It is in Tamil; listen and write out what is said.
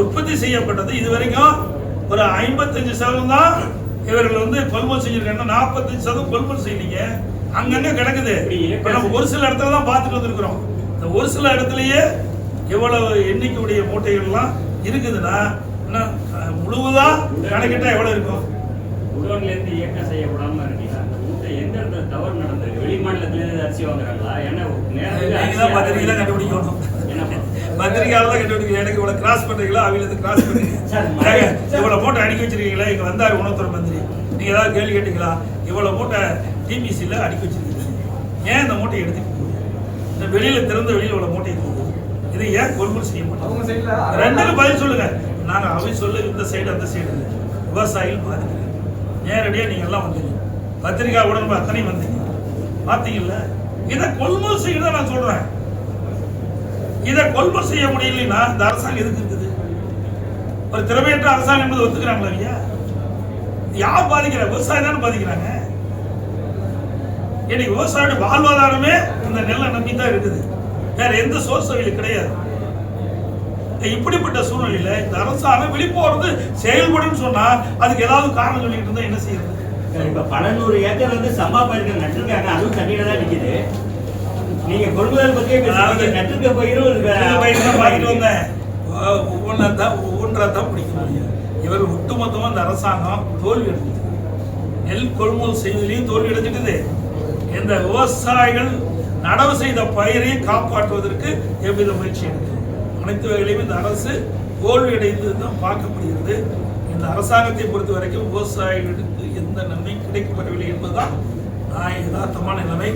உற்பத்தி செய்யப்பட்டது. இது வரைக்கும் ஒரு ஐம்பத்தஞ்சு சதவீதம் தான் இவர்கள் வந்து கொள்முதல் செஞ்சிருக்காங்க. நாற்பத்தஞ்சு சதவீதம் கொள்முதல் செய்யலீங்க. அங்கங்க கிடக்குது. இப்ப நம்ம ஒரு சில இடத்துல தான் பார்த்துட்டு வந்திருக்கிறோம். இந்த ஒரு சில இடத்துலயே எவ்வளவு எண்ணிக்கையுடைய மூட்டைகள்லாம் இருக்குதுன்னா முழுவதா கணக்கிட்டா எவ்வளவு இருக்கும்? உடன்ல இருந்து இயக்கம் செய்யப்படாம இருக்கீங்களா? எந்த இடத்துல தவறு நடந்திருக்கு வெளி மாநிலத்துல இருந்து அரிசி வாங்குறாங்களா? ஏன்னா நேரத்துக்கு நீங்க தான் பத்திரிகையில கண்டுபிடிக்கணும் என்ன பத்திரிகையால தான் கண்டுபிடிக்கணும் எனக்கு இவ்வளவு கிராஸ் பண்றீங்களா அவங்களுக்கு கிராஸ் ஏங்க, இவ்வளவு மூட்டை அடுக்கி வச்சிருக்கீங்களா? இங்க வந்தாரு உணவுத்துறை மந்திரி? நீங்க ஏதாவது கேள்வி கேட்டீங்களா? இவ்வளவு மூட்டை டிபிசியில் அடுக்கி வச்சிருக்கீங்க. ஏன் இந்த மூட்டையை எடுத்துட்டு? இந்த வெளியில திறந்த வெளியில இவ்வளவு மூட்டை போகுது இதை. ஏன் கொள்முதல் செய்ய மாட்டோம் அவங்க சைடுல ரெண்டுக்கு பதில் சொல்லுங்க. நாங்க அவை சொல்லு இந்த சைடு அந்த சைடு விவசாயிகள் பாதிக்கிறேன் நேரடியா நீங்க எல்லாம் வந்தீங்க. பத்திரிகா உடன்பு அத்தனை வந்தீங்க. பார்த்தீங்கல்ல இதை கொள்முதல் செய்யறத நான் சொல்றேன். இதை கொள்முதல் செய்ய முடியலன்னா இந்த அரசாங்கம் எதுக்கு இருக்குது? ஒரு திறமையற்ற அரசாங்கம் என்பது ஒத்துக்கிறாங்களா ஐயா? யார் பாதிக்கிற? விவசாயம் தானே பாதிக்கிறாங்க. இன்னைக்கு விவசாயோட வாழ்வாதாரமே இந்த நெல்லை நம்பி தான் இருக்குது. வேற எந்த சோர்ஸ் வழியில் கிடையாது. இப்படிப்பட்ட சூழ்நிலையில இந்த அரசாங்கம் வெளிப்போறது செயல்படும் சொன்னா அதுக்கு ஏதாவது காரணம் சொல்லிட்டு இருந்தா என்ன செய்யறது? இப்ப பல நூறு ஏக்கர் வந்து சம்பா பயிர்கள் நட்டிருக்காங்க. அதுவும் தண்ணியில தான் நிக்குது. நீங்க கொள்முதல் பத்தியே பேசுறீங்க. நட்டிருக்க பயிரும் வாங்கிட்டு வந்தேன். ஒவ்வொன்றா தான் ஒவ்வொன்றா தான் பிடிக்க முடியும் இவர் ஒட்டுமொத்தமா இந்த அரசாங்கம் தோல்வி அடைஞ்சது. நெல் கொள்முதல் செய்வதிலையும் தோல்வி அடைஞ்சிட்டது. இந்த விவசாயிகள் நடவு செய்த பயிரை காப்பாற்றுவதற்கு எவ்வித முயற்சி எடுக்கும் அனைத்து வகையிலையும் இந்த அரசு தோல்வி அடைந்தது தான் பார்க்கப்படுகிறது. இந்த அரசாங்கத்தை பொறுத்த வரைக்கும் விவசாயிகளுக்கு எந்த நன்மை கிடைக்கப்படவில்லை என்பதுதான் நான் யதார்த்தமான நிலைமை.